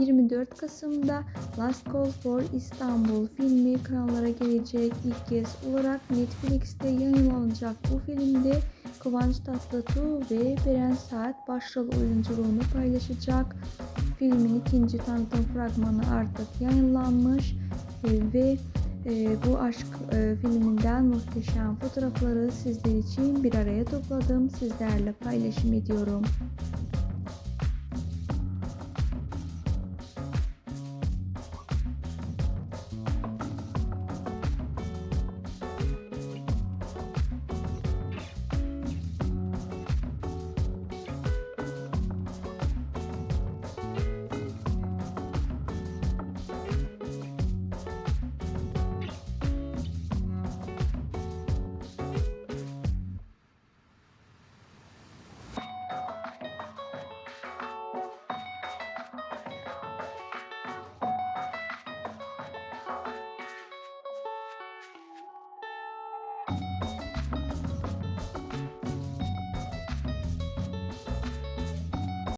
24 Kasım'da Last Call for Istanbul filmi ekranlara gelecek. İlk kez olarak Netflix'te yayınlanacak bu filmde Kıvanç Tatlıtuğ ve Beren Saat başrol oyunculuğunu paylaşacak. Filmin ikinci tanıtım fragmanı artık yayınlanmış e, ve e, bu aşk e, filminden muhteşem fotoğrafları sizler için bir araya topladım. Sizlerle paylaşım ediyorum.